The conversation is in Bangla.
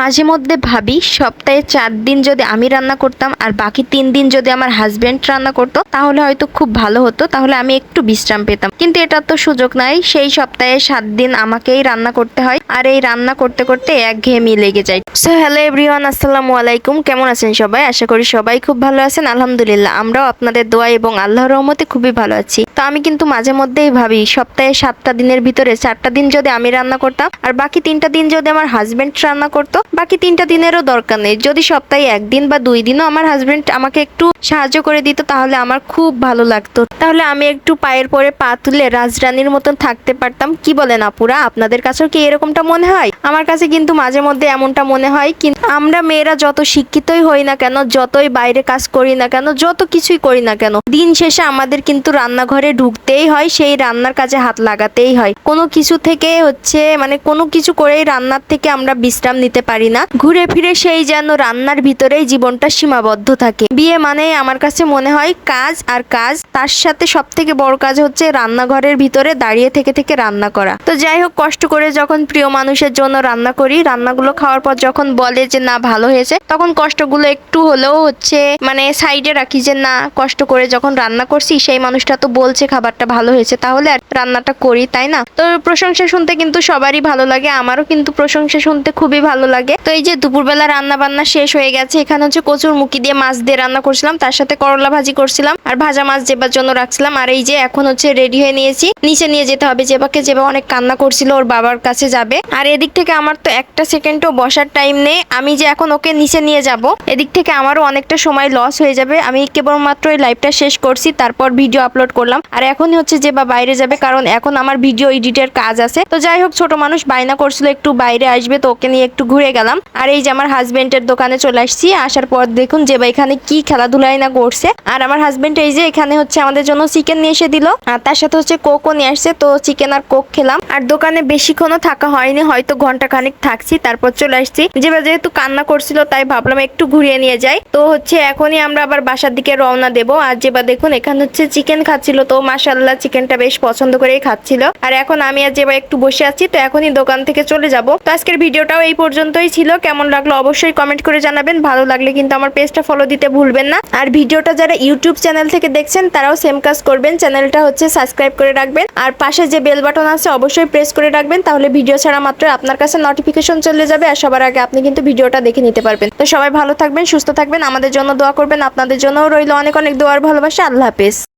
মাঝে মধ্যে ভাবি, সপ্তাহে চার দিন যদি আমি রান্না করতাম আর বাকি তিন দিন যদি আমার হাজব্যান্ড রান্না করতো, তাহলে হয়তো খুব ভালো হতো, তাহলে আমি একটু বিশ্রাম পেতাম। কিন্তু এটা তো সুযোগ নাই। সেই সপ্তাহে সাত দিন আমাকেই রান্না করতে হয়। আর এই রান্না করতে করতে একঘেয়েমি লেগে যায়। সো হ্যালো এভরিওয়ান আসসালামু আলাইকুম। কেমন আছেন সবাই? আশা করি সবাই খুব ভালো আছেন। আলহামদুলিল্লাহ, আমরাও আপনাদের দোয়া এবং আল্লাহর রহমতে খুবই ভালো আছি। তো আমি কিন্তু মাঝে মধ্যেই ভাবি, সপ্তাহে সাতটা দিনের ভিতরে চারটা দিন যদি আমি রান্না করতাম, আর বাকি তিনটা দিন যদি আমার হাজবেন্ড রান্না করতো, বাকি তিনটা দিনেরও দরকার নেই। যদি সপ্তাহে একদিন বা দুই দিনও আমার হাজবেন্ড আমাকে একটু সাহায্য করে দিত, তাহলে আমার খুব ভালো লাগতো। তাহলে আমি একটু পায়ের পরে পা তুলে রাজরানীর মতন থাকতে পারতাম, কি বলেন আপুরা? আপনাদের কাছেও কি এরকমটা মনে হয়? আমার কাছে কিন্তু মাঝে মধ্যে এমনটা মনে হয়, কিন্তু আমরা মেয়েরা যত শিক্ষিতই হই না কেন, যতই বাইরে কাজ করি না কেন, যত কিছুই করি না কেন, দিন শেষে আমাদের কিন্তু রান্নাঘরে ঢুকতেই হয়, সেই রান্নার কাজে হাত লাগাতেই হয়। কোনো কিছু থেকে হচ্ছে মানে কোনো কিছু করেই রান্নার থেকে আমরা বিশ্রাম নিতে পারি না। ঘুরে ফিরে সেই যেন রান্নার ভিতরেই জীবনটা সীমাবদ্ধ থাকে। বিয়ে মানে আমার কাছে মনে হয় কাজ আর কাজ, তার সাথে সব থেকে বড় কাজ হচ্ছে রান্নাঘরের ভিতরে দাঁড়িয়ে থেকে থেকে রান্না করা। তো যাই হোক, কষ্ট করে যখন প্রিয় মানুষের জন্য রান্না করি, রান্নাগুলো খাওয়ার পর যখন বলে যে না, ভালো হয়েছে, তখন কষ্টগুলো একটু হলেও হচ্ছে মানে সাইডে রাখি যে না, কষ্ট করে যখন রান্না করছি, সেই মানুষটা তো বলছে খাবারটা ভালো হয়েছে, তাহলে আর রান্নাটা করি, তাই না? তো প্রশংসা শুনতে কিন্তু সবারই ভালো লাগে, আমারও কিন্তু প্রশংসা শুনতে খুবই ভালো লাগে। তো এই যে দুপুরবেলা রান্না বান্না শেষ হয়ে গেছে, এখানে হচ্ছে কচুর মুখি দিয়ে মাছ দিয়ে রান্না করছিলাম, তার সাথে করলা ভাজি করছিলাম, আর ভাজা মাছ জেবার জন্য রাখছিলাম, আর এই যে এখন হচ্ছে রেডি হয়ে নিয়েছি, নিচে নিয়ে যেতে হবে জেবাকে জেবা অনেক কান্না করছিল, ওর বাবার কাছে যাবে। আর এদিক থেকে আমার তো একটা সেকেন্ডও বসার টাইম নেই, আমি যে এখন ওকে নিচে নিয়ে যাব, এদিক থেকে আমারও অনেকটা সময় লস হয়ে যাবে, আমি কেবলমাত্র এই লাইভটা শেষ করছি, তারপর ভিডিও আপলোড করলাম, আর এখনই হচ্ছে যে বা বাইরে যাবে কারণ এখন আমার ভিডিও এডিটের কাজ আছে। তো যাই হোক, ছোট মানুষ বায়না করছিল, একটু বাইরে আসবে, তো ওকে নিয়ে একটু ঘুরে গেলাম। আর এই যে আমার হাজবেন্ডের দোকানে চলে আসছি, আসার পর দেখুন যে বা এখানে কি খেলাধুলাই না করছে। আর আমার হাজবেন্ড এই যে এখানে হচ্ছে আমাদের জন্য চিকেন নিয়ে এসে দিল। আর তার সাথে হচ্ছে কোকও নিয়ে আসছে, তো চিকেন আর কোক খেলাম। আর দোকানে বেশিক্ষণও থাকা হয়নি, হয়তো ঘণ্টা খানিক থাকছি, তারপর চলে আসছি। যে বা যেহেতু কান্না করছিল, তাই ভাবলাম একটু ঘুরিয়ে নিয়ে যাই। তো হচ্ছে এখনই আমরা আবার বাসার দিকে রওনা দেব। আর যে বা দেখুন, এখানে হচ্ছে চিকেন খাচ্ছিল, তো মাসাল্লাহ চিকেনটা বেশ পছন্দ করেই খাচ্ছিল। আর এখন আমি যে বা একটু বসে আছি, তো এখনই দোকান থেকে চলে যাব। তো আজকের ভিডিওটাও এই পর্যন্তই ছিল। কেমন লাগল অবশ্যই কমেন্ট করে জানাবেন। ভালো লাগলে কিন্তু আমার পেজটা ফলো দিতে ভুলবেন না। আর ভিডিওটা যারা ইউটিউব চ্যানেল থেকে দেখছেন, তারাও সেম কাজ করবেন। চ্যানেলটা হচ্ছে সাবস্ক্রাইব করে রাখবেন। আর পাশে যে বেল বাটন আছে, অবশ্যই প্রেস করে রাখবেন। তাহলে ভিডিও ছাড়া মাত্র আপনার কাছে নোটিফিকেশন চলে যাবে। আর সবার আগে আপনি কিন্তু ভিডিওটা দেখে নিতে পারবেন। তো সবাই ভালো থাকবেন, সুস্থ থাকবেন। আমাদের জন্য দোয়া করবেন। আপনাদের জন্যও রইল অনেক অনেক দোয়ার ভালোবাসা। আল্লাহ হাফেজ।